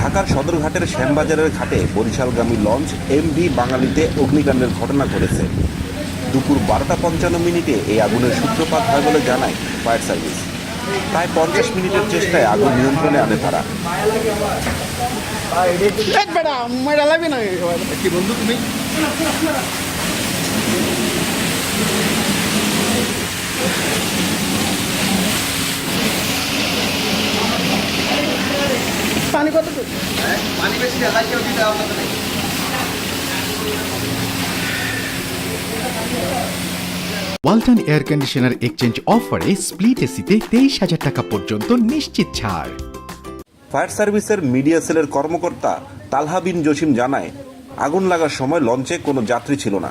ঢাকার সদরঘাটের শ্যামবাজারের ঘাটে বরিশালগামী launch MV বাঙালিতে অগ্নিকাণ্ডের ঘটনা ঘটেছে। দুপুর বারোটা পঞ্চান্ন মিনিটে এই আগুনের সূত্রপাত হয় বলে জানায় ফায়ার সার্ভিস। প্রায় পঞ্চাশ মিনিটের চেষ্টায় আগুন নিয়ন্ত্রণে আনে তারা। বন্ধু পানি কত পানি বেশি ওয়ালটন এয়ার কন্ডিশনার এক্সচেঞ্জ অফারে স্প্লিট এসিতে তেইশ হাজার টাকা পর্যন্ত নিশ্চিত ছাড়। ফায়ার সার্ভিসের মিডিয়া সেলের কর্মকর্তা তালহা বিন জসিম জানায় আগুন লাগার সময় লঞ্চে কোনো যাত্রী ছিল না।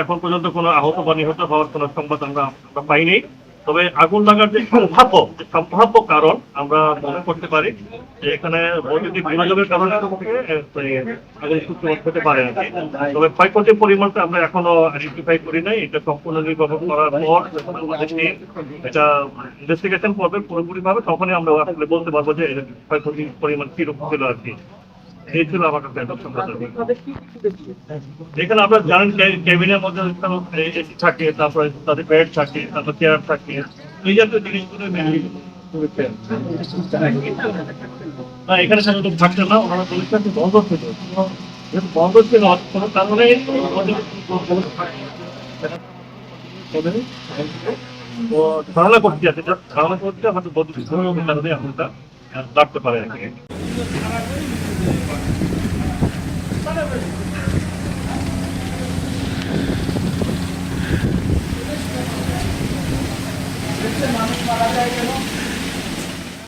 এখন পর্যন্ত কোনো আহত বা নিহত হওয়ার কোনো সংবাদ আমরা পাইনি। তবে আগুন লাগার যে সম্ভাব্য যে সম্ভাব্য কারণ আমরা মনে করতে পারি যে এখানে বৈদ্যুতিক বিনিয়োগের কারণে আগুন সূত্রপাত হতে পারে আর কি। তবে ক্ষয়ক্ষতির পরিমাণটা আমরা এখনও আইডেন্টিফাই করি নাই। এটা সম্পূর্ণ নির্বাচন করার পর এটা ইনভেস্টিগেশন করবে পুরোপুরি ভাবে তখনই আমরা আসলে বলতে পারব যে ক্ষয়ক্ষতির পরিমাণ কীরকম ছিল আর কি। এই ছিল আমার কাছে একটা। এখানে আপনারা জানেন কেবিনের মধ্যে এসি থাকে তারপরে তাদের বেড থাকে তারপর চেয়ার থাকে। এই জাতীয় জিনিসগুলো না এখানে সাধারণত না ওনারা বন্ধ ছিল। যেহেতু বন্ধ ছিল কোনো কারণে ধারণা করতে আছে ধারণা করতে হয়তো বদলি কারণে এখনটা লাগতে পারে আর কি মানুষ মারা যায় কেন?